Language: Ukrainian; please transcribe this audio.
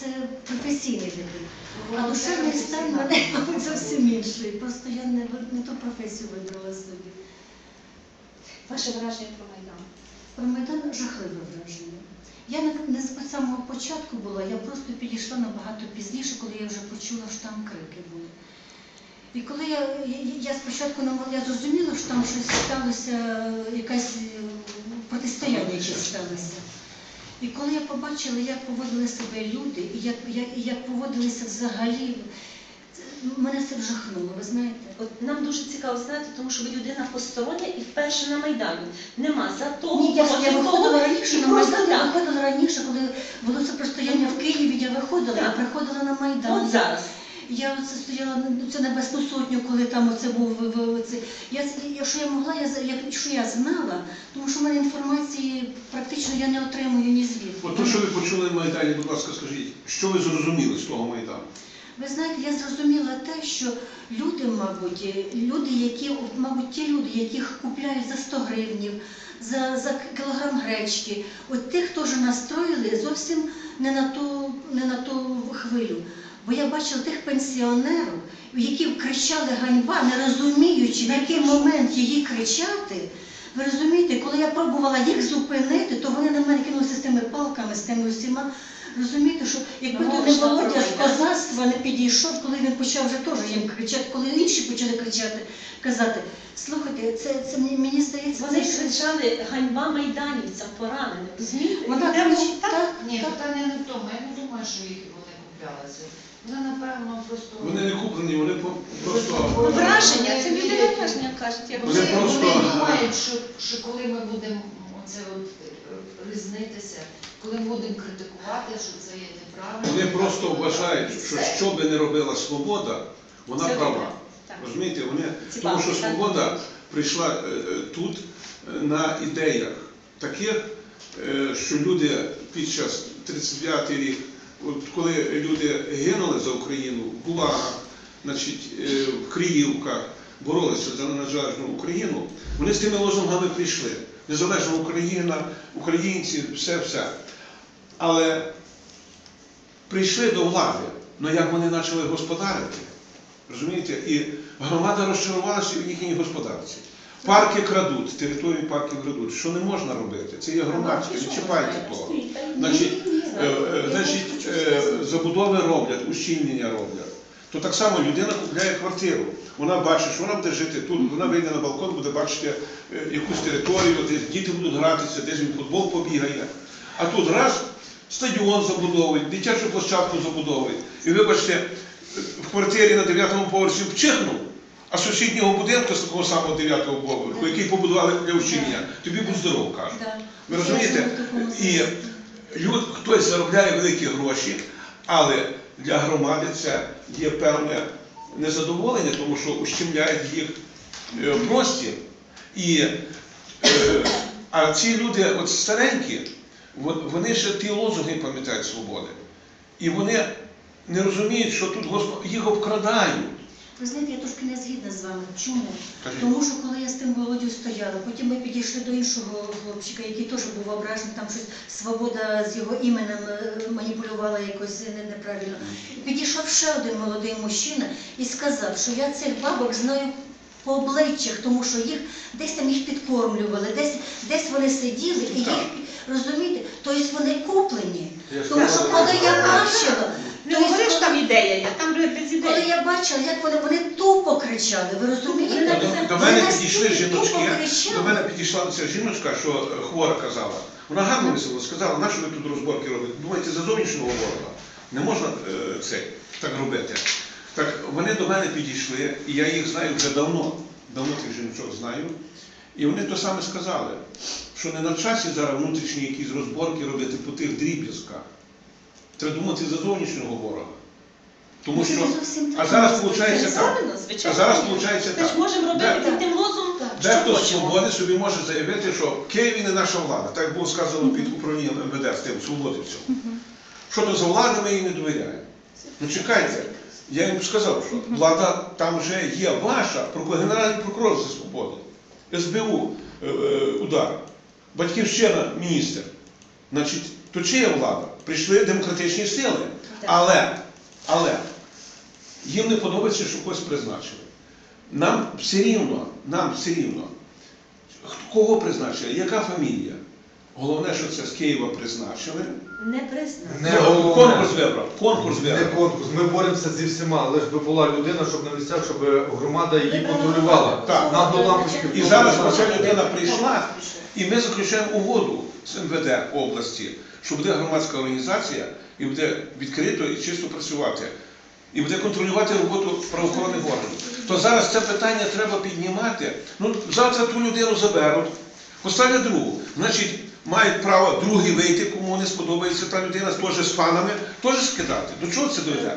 Це професійний дебют. А душевний стан мене зовсім інший. Просто я не, не ту професію вибрала собі. Ваше враження про Майдан? Про Майдан жахливе враження. Я не, з самого початку була, я просто підійшла набагато пізніше, коли я вже почула, що там крики були. І коли я, я, я спочатку я зрозуміла, що там щось сталося, якесь е, протистояння якесь сталося. І коли я побачила, як поводили себе люди, і як, як, і як поводилися взагалі, мене це вжахнуло, ви знаєте. От нам дуже цікаво знати, тому що ви людина постороння і вперше на Майдані. Нема за того, Ні, я, я виходила раніше на Майдан, я виходила раніше, коли було це простояння в Києві, я виходила, я приходила на Майдан. От зараз. Я оце стояла ну, це небесну сотню, коли там оце був в, в. Я якщо я могла, я за- я, що я знала, тому що в мене інформації практично я не отримую ні звідки. От то, що ви почули на Майдані, будь ласка, скажіть, що ви зрозуміли з того Майдану? Ви знаєте, я зрозуміла те, що люди, мабуть, люди, які, мабуть, ті люди, яких купляють за 100 гривнів, за, за кілограм гречки, от тих теж настроїли зовсім не на ту, не на ту хвилю. Бо я бачила тих пенсіонерів, які кричали ганьба, не розуміючи, в який момент її кричати. Ви розумієте, коли я пробувала їх зупинити, то вони на мене кинулися з тими палками, з тими усіма. Розумієте, що якби Ну, то не Володя з козацтва не підійшов, коли він почав вже теж їм кричати, коли інші почали кричати, казати, слухайте, це, це мені, здається, Вони це кричали ганьба майданівцям пораненим. Вона кричить так. так, Ні, так. питання не в тому. Я не думаю, що їх вони куплялися. Вони, напевно, просто... Вони не куплені, вони по- просто. Враження, це людина враження кажуть. як Вони Вони, просто- вони думають, що, що коли ми будемо оце от е, різнитися, коли ми будемо критикувати, що це є неправильно. Вони просто вважають, що Все. що би не робила свобода, вона Все права. добре. Так. Розумієте, вони, Ці тому що бабки, так? свобода прийшла е, е, тут е, на ідеях таких, е, що люди під час 39 рік, коли люди гинули за Україну Гулагах, значить, е, в Криївках, боролися за незалежну Україну, вони з тими лозунгами прийшли. Незалежна Україна, українці, все, все. Але прийшли до влади, але як вони почали господарити, розумієте, і громада розчарувалася в їхній господарці. Парки крадуть, території парків крадуть. Що не можна робити? Це є громадське, не чіпайте того. Значить, е, е, значить, е, забудови роблять, ущільнення роблять. То так само людина купляє квартиру. Вона бачить, що вона буде жити тут, вона вийде на балкон, буде бачити якусь територію, де діти будуть гратися, десь він футбол побігає. А тут раз стадіон забудовують, дитячу площадку забудовують. І вибачте, в квартирі на 9 поверсі вчихнув, а сусіднього будинку з такого самого 9 поверху, який побудували для вчинення, тобі будь здоров, кажуть. Ви розумієте? І люд, хтось заробляє великі гроші, але для громади це є певне незадоволення, тому що ущемляють їх е, простір. І, е, а ці люди, от старенькі, вони ще ті лозунги пам'ятають свободи. І вони не розуміють, що тут Господь їх обкрадають. Ви знаєте, я трошки не згідна з вами. Чому? Тому що коли я з тим Володю стояла, потім ми підійшли до іншого хлопчика, який теж був ображений, там щось свобода з його іменем е, маніпулювала якось неправильно. Підійшов ще один молодий мужчина і сказав, що я цих бабок знаю по обличчях, тому що їх десь там їх підкормлювали, десь, десь вони сиділи і їх розумієте, тобто вони куплені. Тому що коли я бачила, Не говориш, там ідея є, там без коли ідеї. я бачила, як вони, вони тупо кричали, ви розумієте? Вони До, до мене настільки підійшли жіночки, тупо кричали. до мене підійшла ця жіночка, що е, хвора казала. Вона гарно весело сказала, на що ви тут розборки робите? Думаєте, за зовнішнього ворога? Не можна е, це так робити. Так вони до мене підійшли, і я їх знаю вже давно, давно тих жіночок знаю. І вони то саме сказали, що не на часі зараз внутрішні якісь розборки робити по тих дріб'язках. Треба думати за зовнішнього ворога. Тому що, а зараз виходить так. А зараз виходить так. можемо робити під тим лозом, що Дехто з свободи собі може заявити, що в Києві не наша влада. Так було сказано під управлінням МВД з тим свободівцем. Що то за влада, ми їй не довіряємо. Ну чекайте, я їм сказав, що влада там вже є ваша, Генеральний прокурор за свободу, СБУ е, е, удар, батьківщина міністр. Значить, то чия влада? Прийшли демократичні сили. Але, але їм не подобається, що когось призначили. Нам все рівно, нам все рівно. Кого призначили? Яка фамілія? Головне, що це з Києва призначили. Не признано. Не Ну, конкурс вибрав. Конкурс Не конкурс. Ми боремося зі всіма, але ж би була людина, щоб на місцях, щоб громада її контролювала. Так. Нам до лампочки. І зараз оця людина прийшла, і ми заключаємо угоду з МВД області, що буде громадська організація і буде відкрито і чисто працювати. І буде контролювати роботу правоохоронних органів. То зараз це питання треба піднімати. Ну, завтра ту людину заберуть, поставлять другу. Значить, мають право другі вийти, кому не сподобається та людина, теж з фанами, теж скидати. До чого це доведе?